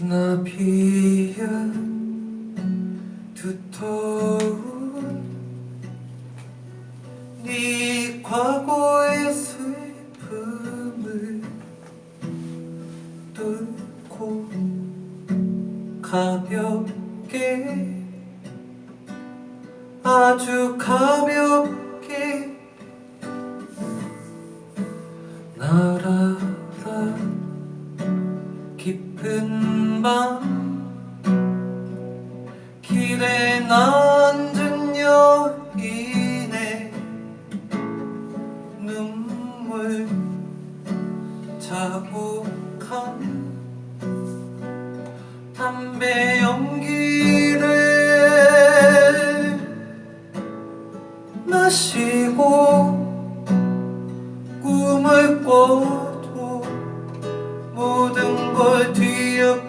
나 비한 두터운 네 과거의 슬픔을 뚫고 가볍게 아주 가볍게 깊은 밤 길에 앉은 여인의 눈물 자국한 담배 tiếc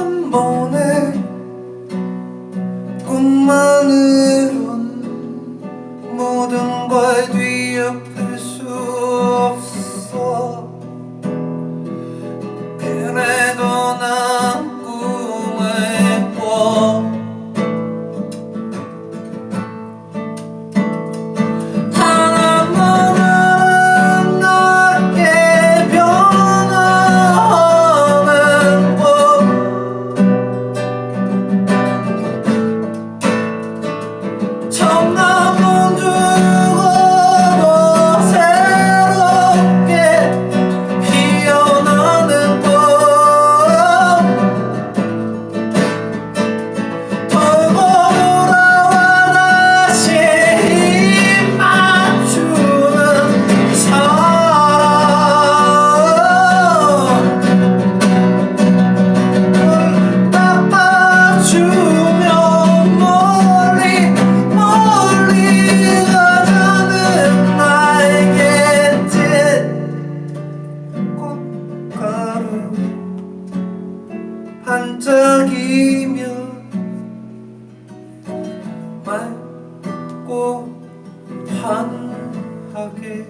한 번에 맑고 환하게.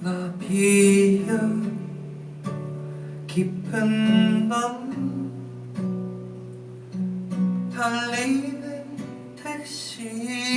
나 비어 깊은 밤 달리는 택시.